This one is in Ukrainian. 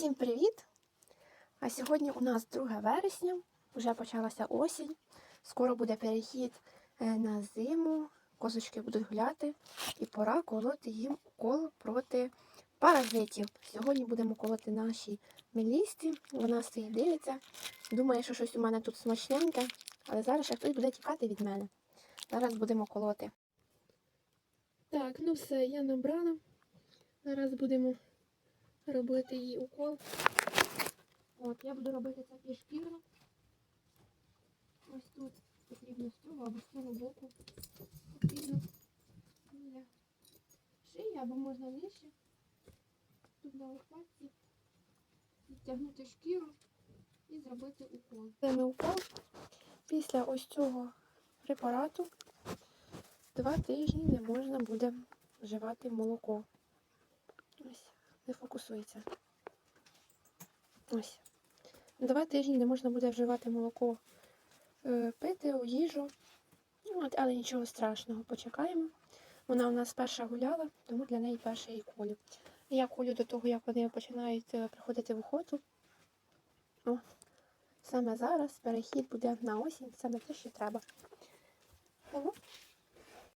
Всім привіт! А сьогодні у нас 2 вересня, вже почалася осінь. Скоро буде перехід е, на зиму, козочки будуть гуляти, і пора колоти їм укол проти паразитів. Сьогодні будемо колоти нашій мелісті. Вона стоїть дивиться. Думає, що щось у мене тут смачненьке, але зараз ще хтось буде тікати від мене. Зараз будемо колоти. Так, ну все, я набрала. Зараз будемо робити їй укол. От, я буду робити це пішкірно. Ось тут потрібно з цього або з цього боку. Потрібно біля шиї або можна нижче. Тут на лопатці відтягнути шкіру і зробити укол. Це не укол. Після ось цього препарату два тижні не можна буде вживати молоко. Не фокусується. Ось. Два тижні не можна буде вживати молоко, е, пити у їжу. Ну, От, але нічого страшного, почекаємо. Вона у нас перша гуляла, тому для неї перша і колю. Я колю до того, як вони починають е, приходити в охоту. О, саме зараз перехід буде на осінь, саме те, що треба. Тому